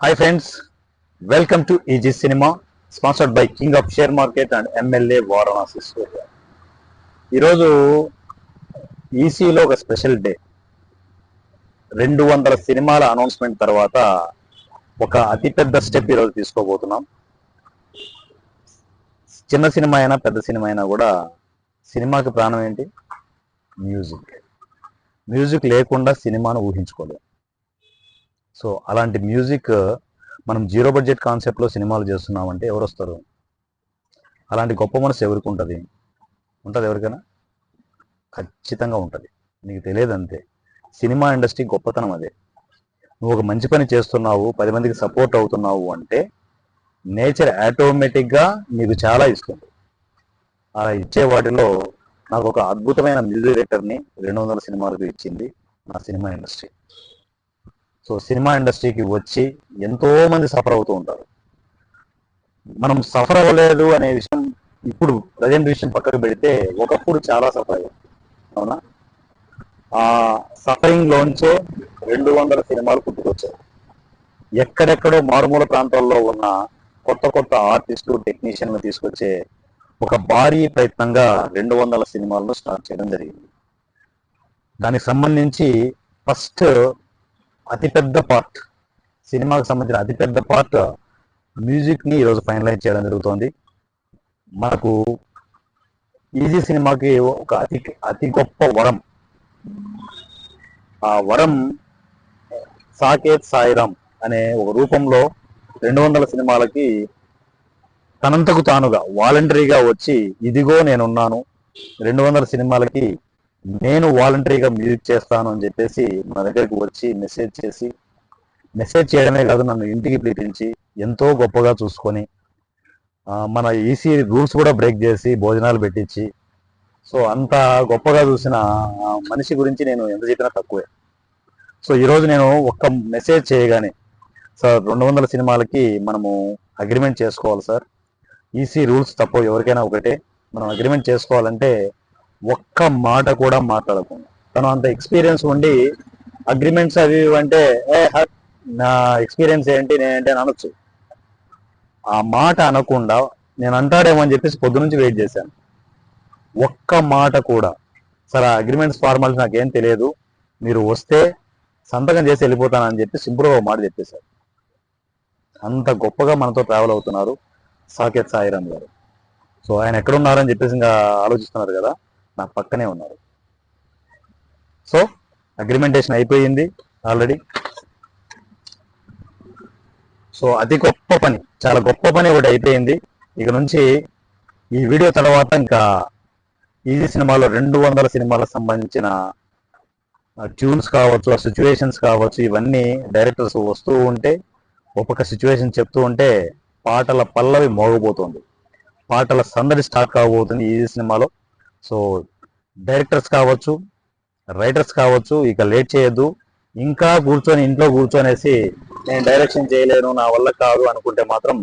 Hi friends welcome to easy cinema sponsored by king of share market and MLA Varanasi Surya ఈరోజు ఈసీలో ఒక special day రెండు వందల సినిమాల అనౌన్స్మెంట్ తర్వాత ఒక అతిపెద్ద స్టెప్ ఈరోజు తీసుకోబోతున్నాం. చిన్న సినిమా అయినా పెద్ద సినిమా అయినా కూడా సినిమాకి ప్రాణం ఏంటి? మ్యూజిక్ మ్యూజిక్ లేకుండా సినిమాను ఊహించుకోలేదు సో అలాంటి మ్యూజిక్ మనం జీరో బడ్జెట్ కాన్సెప్ట్లో సినిమాలు చేస్తున్నామంటే ఎవరు వస్తారు అలాంటి గొప్ప మనసు ఎవరికి ఉంటుంది ఉంటుంది ఎవరికైనా? ఖచ్చితంగా ఉంటుంది. నీకు తెలియదు అంతే సినిమా ఇండస్ట్రీ గొప్పతనం అదే. నువ్వు ఒక మంచి పని చేస్తున్నావు పది మందికి సపోర్ట్ అవుతున్నావు అంటే నేచర్ ఆటోమేటిక్గా నీకు చాలా ఇస్తుంది. అలా ఇచ్చే వాటిలో నాకు ఒక అద్భుతమైన మ్యూజిక్ డైరెక్టర్ని రెండు వందల సినిమాలకు ఇచ్చింది నా సినిమా ఇండస్ట్రీ. సో సినిమా ఇండస్ట్రీకి వచ్చి ఎంతో మంది సఫర్ అవుతూ ఉంటారు. మనం సఫర్ అవ్వలేదు అనే విషయం ఇప్పుడు ప్రజెంట్ విషయం పక్కకు పెడితే ఒకప్పుడు చాలా సఫర్ అయ్యాం. అవునా? ఆ సఫరింగ్ లోంచే రెండు వందల సినిమాలు పుట్టుకొచ్చాయి. ఎక్కడెక్కడో మారుమూల ప్రాంతాల్లో ఉన్న కొత్త కొత్త ఆర్టిస్టులు టెక్నీషియన్లు తీసుకొచ్చే ఒక భారీ ప్రయత్నంగా రెండు వందల సినిమాలను స్టార్ట్ చేయడం జరిగింది. దానికి సంబంధించి ఫస్ట్ అతిపెద్ద పార్ట్. సినిమాకి సంబంధించిన అతిపెద్ద పార్ట్ మ్యూజిక్ని ఈరోజు ఫైనలైజ్ చేయడం జరుగుతోంది. మనకు ఈజీ సినిమాకి ఒక అతి అతి గొప్ప వరం. ఆ వరం సాకేత్ సాయిరామ్ అనే ఒక రూపంలో రెండు వందల సినిమాలకి తనంతకు తానుగా వాలంటరీగా వచ్చి ఇదిగో నేనున్నాను. రెండు వందల సినిమాలకి నేను వాలంటరీగా మ్యూజిక్ చేస్తాను అని చెప్పేసి మా దగ్గరికి వచ్చి మెసేజ్ చేసి మెసేజ్ చేయడమే కాదు నన్ను ఇంటికి పిలిపించి ఎంతో గొప్పగా చూసుకొని మన ఈసీ రూల్స్ కూడా బ్రేక్ చేసి భోజనాలు పెట్టించి సో అంత గొప్పగా చూసిన మనిషి గురించి నేను ఎంత చెప్పినా తక్కువే. సో ఈరోజు నేను ఒక్క మెసేజ్ చేయగానే సార్ రెండు వందల సినిమాలకి మనము అగ్రిమెంట్ చేసుకోవాలి సార్. ఈసీ రూల్స్ తప్ప ఎవరికైనా ఒకటే. మనం అగ్రిమెంట్ చేసుకోవాలంటే ఒక్క మాట కూడా మాట్లాడకుండా. తను అంత ఎక్స్పీరియన్స్ ఉండి అగ్రిమెంట్స్ అవి అంటే ఏ నా ఎక్స్పీరియన్స్ ఏంటి? నేనంటే అనొచ్చు. ఆ మాట అనకుండా నేను అంటాడేమో అని చెప్పేసి పొద్దు నుంచి వెయిట్ చేశాను. ఒక్క మాట కూడా. సరే అగ్రిమెంట్స్ ఫార్మాలిటీ నాకేం తెలియదు. మీరు వస్తే సంతకం చేసి వెళ్ళిపోతానని చెప్పి సింపుల్గా మాట చెప్పేశారు. అంత గొప్పగా మనతో ట్రావెల్ అవుతున్నారు సాకేత్ సాయిరామ్ గారు. సో ఆయన ఎక్కడున్నారని చెప్పేసి ఇంకా ఆలోచిస్తున్నారు కదా. నా పక్కనే ఉన్నారు. సో అగ్రిమెంటేషన్ అయిపోయింది ఆల్రెడీ సో అతి గొప్ప పని. చాలా గొప్ప పని ఒకటి అయిపోయింది. ఇక నుంచి ఈ వీడియో తర్వాత ఇంకా ఈజీ సినిమాలో రెండు వందల సినిమాలకు సంబంధించిన ట్యూన్స్ కావచ్చు ఆ సిచ్యువేషన్స్ కావచ్చు ఇవన్నీ డైరెక్టర్స్ వస్తూ ఉంటే ఒక్కొక్క సిచ్యువేషన్ చెప్తూ ఉంటే పాటల పల్లవి మోగబోతోంది. పాటల సందడి స్టార్ట్ కాబోతుంది ఈ సినిమాలో. సో డైరెక్టర్స్ కావచ్చు రైటర్స్ కావచ్చు ఇక లేట్ చేయొద్దు. ఇంకా కూర్చొని ఇంట్లో కూర్చొనేసి నేను డైరెక్షన్ చేయలేను నా వల్ల కాదు అనుకుంటే మాత్రం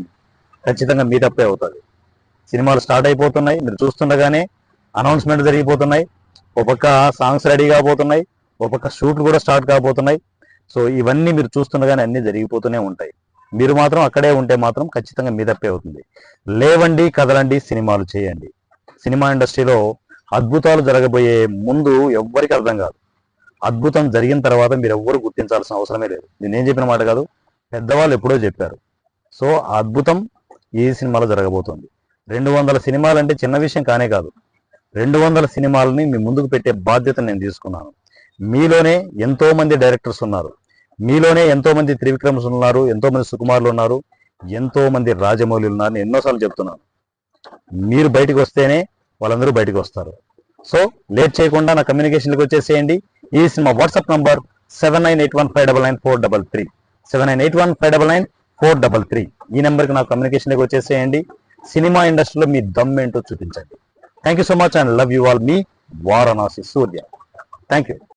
ఖచ్చితంగా మీ తప్పే అవుతుంది. సినిమాలు స్టార్ట్ అయిపోతున్నాయి మీరు చూస్తుండగానే అనౌన్స్మెంట్ జరిగిపోతున్నాయి ఒక పక్క సాంగ్స్ రెడీ కాబోతున్నాయి ఒక పక్క షూట్లు కూడా స్టార్ట్ కాబోతున్నాయి. సో ఇవన్నీ మీరు చూస్తుండగానే అన్నీ జరిగిపోతూనే ఉంటాయి. మీరు మాత్రం అక్కడే ఉంటే మాత్రం ఖచ్చితంగా మీ తప్పే అవుతుంది. లేవండి కదలండి సినిమాలు చేయండి. సినిమా ఇండస్ట్రీలో అద్భుతాలు జరగబోయే ముందు ఎవ్వరికి అర్థం కాదు. అద్భుతం జరిగిన తర్వాత మీరు ఎవ్వరు గుర్తించాల్సిన అవసరమే లేదు. నేనేం చెప్పిన మాట కాదు? పెద్దవాళ్ళు ఎప్పుడో చెప్పారు. సో ఆ అద్భుతం ఈ సినిమాలో జరగబోతోంది? రెండు వందల సినిమాలు అంటే చిన్న విషయం కానే కాదు. రెండు వందల సినిమాలని మీ ముందుకు పెట్టే బాధ్యత నేను తీసుకున్నాను. మీలోనే ఎంతో మంది డైరెక్టర్స్ ఉన్నారు. మీలోనే ఎంతో మంది త్రివిక్రమ్స్ ఉన్నారు ఎంతో మంది సుకుమార్లు ఉన్నారు ఎంతో మంది రాజమౌళి ఉన్నారు ఎన్నోసార్లు చెప్తున్నాను. మీరు బయటకు వస్తేనే వాళ్ళందరూ బయటకు వస్తారు. సో లేట్ చేయకుండా నా కమ్యూనికేషన్కి వచ్చేసేయండి. ఈ cinema WhatsApp number seven nine eight one five double nine four double three seven nine eight one five double nine four double three ఈ నెంబర్కి నా కమ్యూనికేషన్కి వచ్చేసేయండి. సినిమా ఇండస్ట్రీలో మీ దమ్ ఏంటో చూపించండి. Thank you so much and love you all me Varanasi Surya. Thank you